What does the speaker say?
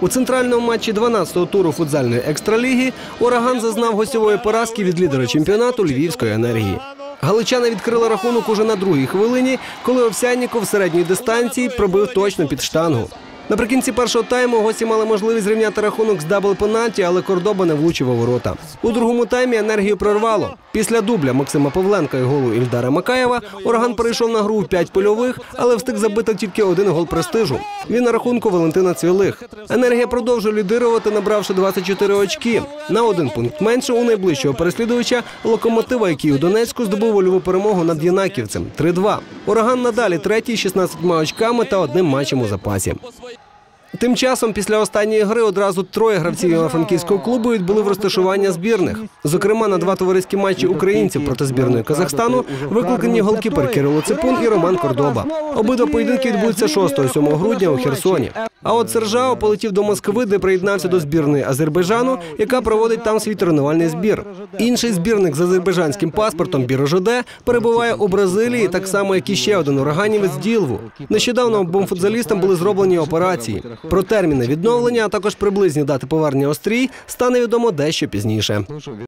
У центральному матчі 12-го туру футзальної екстраліги Ураган зазнав гостьової поразки від лідера чемпіонату Львівської енергії. Галичани відкрили рахунок уже на другій хвилині, коли Овсянніков в середній дистанції пробив точно під штангу. Наприкінці першого тайму гості мали можливість зрівняти рахунок з дабл пенальті, але Кордоба не влучив у ворота. У другому таймі енергію прорвало. Після дубля Максима Павленка і голу Ільдара Макаєва ураган перейшов на гру в п'ять польових, але встиг забити тільки один гол престижу. Він на рахунку Валентина Цвілих. Енергія продовжує лідирувати, набравши 24 очки. На один пункт менше у найближчого переслідувача локомотива, який у Донецьку здобув вольову перемогу над Янаківцем 3-2. Ураган надалі третій з 16 очками та одним матчем у запасі. Тим часом, після останньої гри одразу троє гравців Івано-Франківського клубу відбули в розташування збірних. Зокрема, на два товариські матчі українців проти збірної Казахстану викликані голкіпер Кирило Ципун і Роман Кордоба. Обидва поєдинки відбудуться 6-7 грудня у Херсоні. А от Сержао полетів до Москви, де приєднався до збірної Азербайджану, яка проводить там свій тренувальний збір. Інший збірник з азербайджанським паспортом Бірожоде перебуває у Бразилії, так само як і ще один ураганівець Ділву. Нещодавно обом футзалістам були зроблені операції. Про терміни відновлення, а також приблизні дати повернення острій стане відомо дещо пізніше.